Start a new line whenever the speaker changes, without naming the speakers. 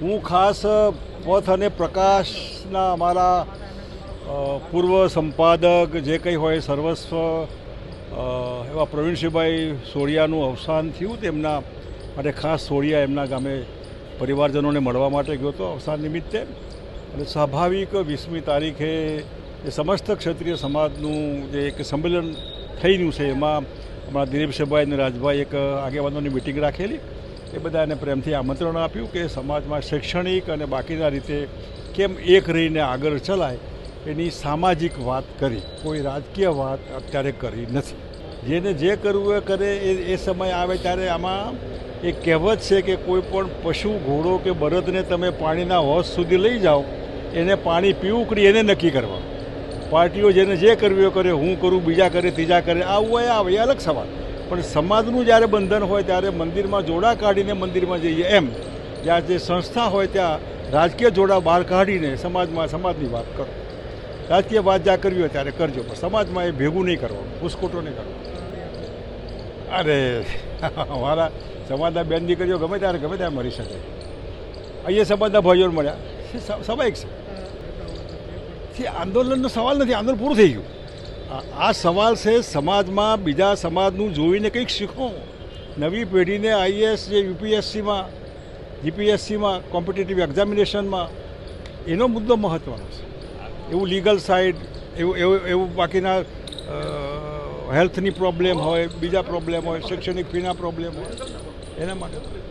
હું ખાસ પથ અને પ્રકાશના અમારા પૂર્વ સંપાદક જે કંઈ હોય સર્વસ્વ એવા પ્રવીણસિંહભાઈ સોળિયાનું અવસાન થયું તેમના માટે ખાસ સોળિયા એમના ગામે પરિવારજનોને મળવા માટે ગયો હતો અવસાન નિમિત્તે. અને સ્વાભાવિક વીસમી તારીખે એ સમસ્ત ક્ષત્રિય સમાજનું જે એક સંમેલન થઈ રહ્યું છે, એમાં હમણાં દિલીપસિંહભાઈ અને રાજભાઈ એક આગેવાનોની મિટિંગ રાખેલી. એ બધાને પ્રેમથી આમંત્રણ આપ્યું કે સમાજમાં શૈક્ષણિક અને બાકીના રીતે કેમ એક રહીને આગળ ચલાય એની સામાજિક વાત કરી. કોઈ રાજકીય વાત અત્યારે કરી નથી. જેને જે કરવું એ કરે, એ એ સમય આવે ત્યારે આમાં એ કહેવત છે કે કોઈ પણ પશુ, ઘોડો કે બળદને તમે પાણીના હોશ સુધી લઈ જાઓ, એને પાણી પીવું કરી એને નક્કી કરવા. પાર્ટીઓ જેને જે કરવું એ કરે, હું કરું, બીજા કરે, ત્રીજા કરે, આવું હોય, આવે એ અલગ સવાલ. પણ સમાજનું જ્યારે બંધન હોય ત્યારે મંદિરમાં જોડા કાઢીને મંદિરમાં જઈએ એમ. જ્યાં જે સંસ્થા હોય ત્યાં રાજકીય જોડા બહાર કાઢીને સમાજમાં સમાજની વાત કરો. રાજકીય વાત જ્યાં કરવી હોય ત્યારે કરજો પણ સમાજમાં એ ભેગું નહીં કરવાનું ઘૂસખોટો નહીં કરવો અરે અમારા સમાજના બેન દીકરીઓ ગમે ત્યારે ગમે ત્યારે મરી શકે. અહીંયા સમાજના ભાઈઓ મળ્યા. સ્વાભાવિક છે આંદોલનનો સવાલ નથી આંદોલન પૂરું થઈ ગયું. આ- સવાલ છે સમાજમાં બીજા સમાજનું જોઈને કંઈક શીખો. નવી પેઢીને આઈએએસ જે યુપીએસસીમાં, જીપીએસસીમાં, કોમ્પિટિટિવ એક્ઝામિનેશનમાં, એનો મુદ્દો મહત્ત્વનો છે. એવું લીગલ સાઇડ એવું એવું એવું બાકીના હેલ્થની પ્રોબ્લેમ હોય, બીજા પ્રોબ્લેમ હોય, શૈક્ષણિક ફીના પ્રોબ્લેમ હોય, એના માટે.